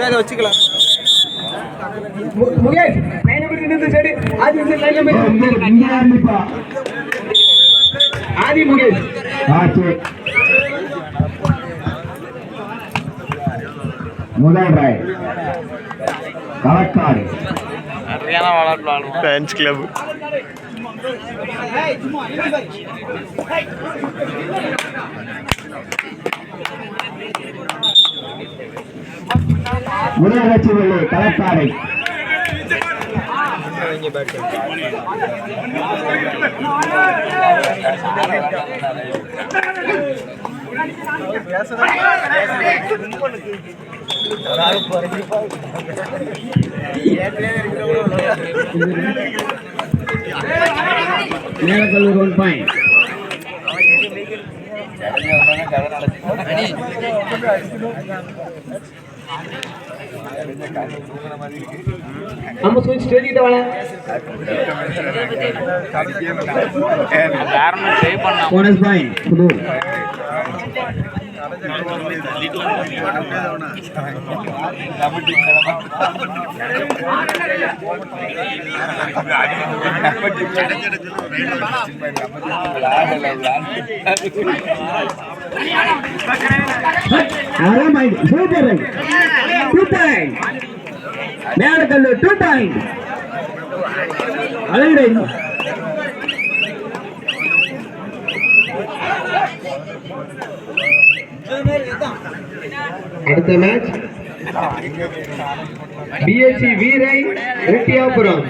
சரி வச்சுக்கலாம். Mukesh line number நின்று சரி ஆதி ஆதி முகேஷ். முதல் ராய் களக்காடு ஃபேன்ஸ் கிளப் முதல் கட்சி முதலமைச்சர் களக்காடு நேரத்தில் ஒன் பாயிண்ட். நம்ம சுவிட்ச் ஸ்டேஜ் வாழ அதான் point super two point Melakallur two point அழகு அடுத்த மேட்ச் பிஎஸ்சி வீரை ரெட்டியாபுரம்.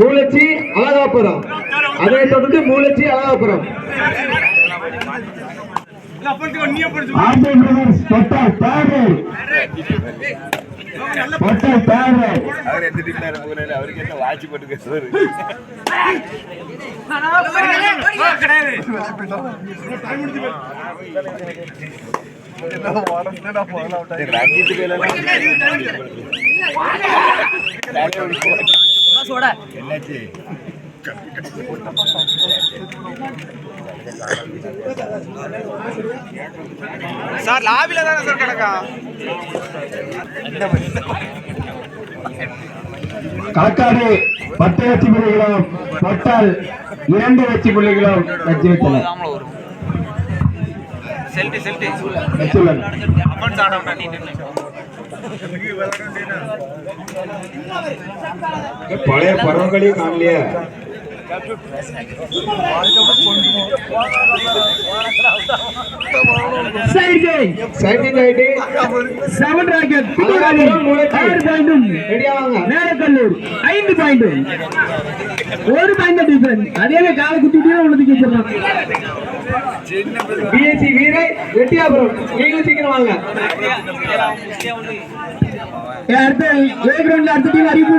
மூலச்சி அழகாபுரம். அதனை தொடர்ந்து மூலச்சி அழகாபுரம். ஆர்ஜே பிரதர்ஸ் தொட்டால் தேர்ட் அவர் டீம்ல இருப்பாரு அவருக்கு என்ன வாட்சி போட்டு என்னாச்சு சார் லாபில தானே சார் கிடக்கா? களக்காடு பத்து வெற்றி புள்ளிகளும் தொட்டால் இரண்டு வெற்றி புள்ளிகளும் அமௌண்ட் ஆடம் பழைய பருவங்களையும் காணலையே. செவன் ராக்கெட் ஆறு பாயிண்டும் ரெடியா ஐந்து பாயிண்டும் ஒரு பாயிண்ட் டிஃபரன்ஸ் அதே காலை குத்திட்டு உள்ளதுக்கு வச்சிடலாம் பிஎஸ்சி வீரை ரெட்டியாபுரம் நீங்களும் சீக்கிரம் வாங்க அடுத்த ஏ கிரவுண்ட்ல அடுத்த டீம் அறிவிப்பு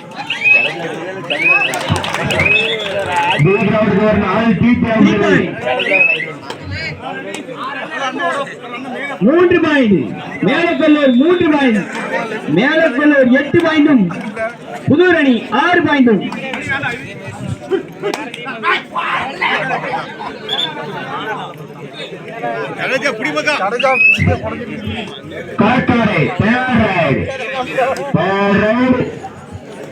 விடுங்க பி கிரவுண்டுக்கு ஒரு நாலு டீ மூன்று பாயிண்ட். மேலக்கல்லூர் மூன்று பாயிண்ட். மேலக்கல்லூர் எட்டு பாயிண்டும் புதூர் அணி ஆறு பாயிண்டும் காக்காரை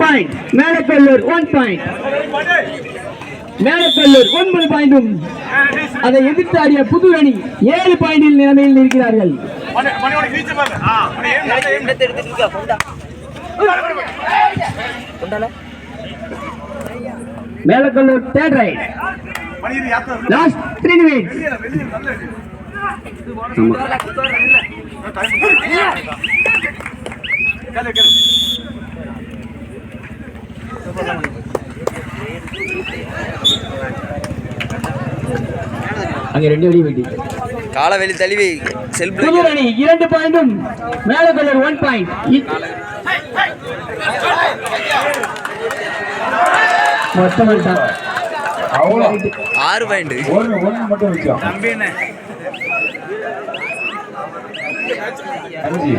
point Melakkallur one point Melakkallur ஒன்பது பாயிண்டும் அதை எதிர்த்து ஆடிய புது அணி ஏழு பாயிண்டில் நிலைமையில் இருக்கிறார்கள். Melakkallur third right. Last three minutes அங்க ரெண்டு அடி வெட்டி காலவெளி தழுவி செல்ஃப் புது அணி இரண்டு பாயிண்டும் மேலக்கல்லூர் ஒன் பாயிண்ட் மொத்தம் ஆறு பாயிண்ட் ஒன்று ஒன்று மட்டும் வச்சோம் அஞ்சு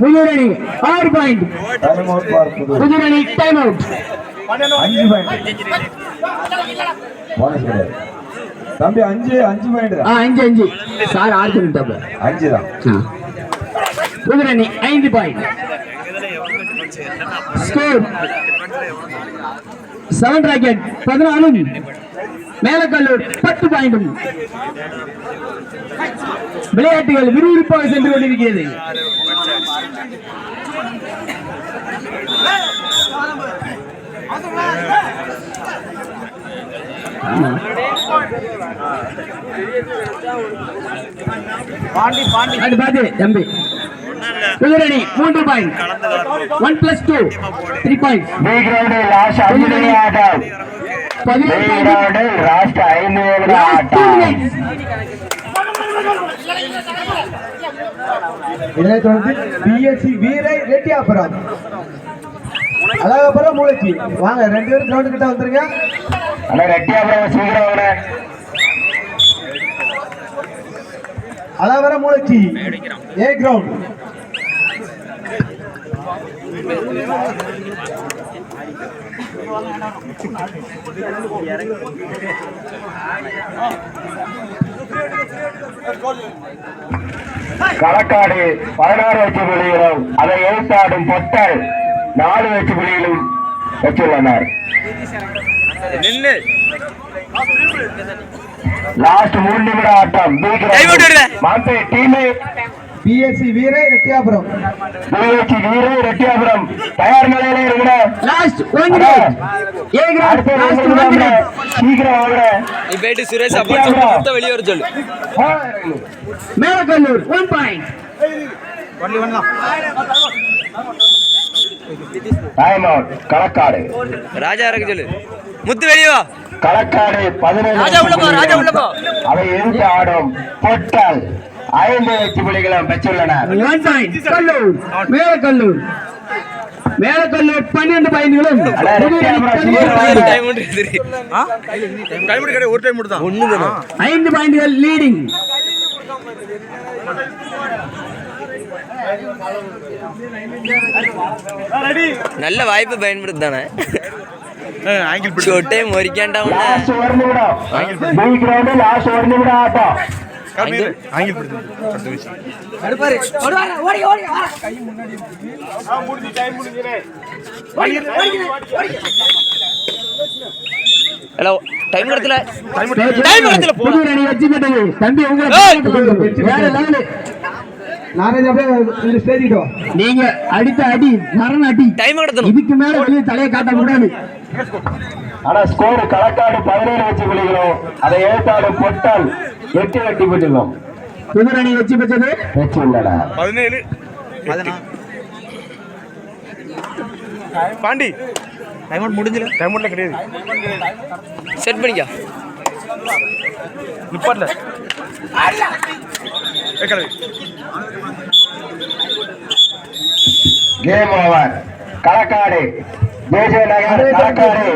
புது அணி ஆறு பாயிண்ட் டைம் அவுட் பார்ப்பது புது அணி டைம் அவுட் அஞ்சு பாயிண்ட் போனஸ் கிடையாது தம்பி அஞ்சு அஞ்சு பாயிண்ட் ஆ அஞ்சு அஞ்சு. சார் ஆறு சொல்லிட்டாப்ல. அஞ்சு தான் புது அணி ஐந்து பாயிண்ட் ஸ்கோர் செவன் ராக்கெட் பதினாலும் மேலக்கல்லூர் பத்து பாயிண்டும் விளையாட்டுகள் விறுவிறுப்பாக சென்று கொண்டிருக்கிறது. பாண்டி பாண்டி. அது பாத்து தம்பி. குதிரணி மூன்று point one plus two three point இதனைத் தொடர்ந்து பிஎஸ்சி வீரை ரெட்டியாபுரம் அழகாபுரம் மூளைச்சி. வாங்க ரெண்டு பேரும் கிரவுண்டு கிட்ட வந்துருங்க அண்ணா ரெட்டியா அப்புறம் சீக்கிரம் வாங்க. அதான் பதினாறு வச்சு புள்ளிகளும் அதை எழுத்தாடும் பொட்டல் நாலு வச்சு புள்ளிகளும் வச்சுள்ளனர் நின்று லாஸ்ட் மூணு நிமிட ஆட்டம். மாம்பே team BSC Veerai Rettiyapuram. PH Veeru Rettiyapuram. தயார் நிலையில இருக்கிற. லாஸ்ட் ஒன் மினிட் ஏ அடுத்த லாஸ்ட் ஒன் நிமிடம் மினிட் சீக்கிரம் வாங்க நீ போயிட்டு சுரேஷ் அப்பா சொல்லி வெளியே வர சொல்லு. Melakkallur one point time out Kalakkad. Raja இறக்க சொல்லு. முத்து வெளியே களக்காடு பதினேழு ராஜா உள்ள போ, ராஜா உள்ள போ. அதை எதிர்த்து ஆடும் பொட்டல். ஐந்து வெற்றி புள்ளிகளும் பெற்றுள்ளனர் கல்லூர். மேலக்கல்லூர். மேலக்கல்லூர் பன்னிரண்டு கிடையாது ஒரு டைம் மட்டும் ஐந்து பாயிண்ட்கள் லீடிங் நல்ல வாய்ப்பு பயன்படுத்து நிமிடம் ஆட்டம் ஹலோ டைம் கடத்துல டைம் கடத்துல போ. புது அணி வெற்றி பெற்றது. தம்பி உங்களை ஏய்! பாராட்டுகிறோம். வேற லெவலு. நானே அப்படியே இந்த ஸ்டேஜிட்டோம் நீங்க அடித்த அடி மரண அடி. டைம் கடத்தணும் இதுக்கு மேல தலையை காட்ட கூடாது. ஆனா ஸ்கோர் களக்காடு பதினேழு வெற்றி புள்ளிகளும் அதை எழுத்தாடும் பொட்டல் எட்டு புள்ளிகளும் புது அணி வெற்றி பெற்றது? பெற்றுள்ளனர் பதினேழு. பாண்டி. டைம் அவுட் முடிஞ்சல டைம் அவுட்ல கிடையாது செட் பண்ணிக்க நிப்பாட்ல game over Kalakkad. Major Nagar సర్కారీ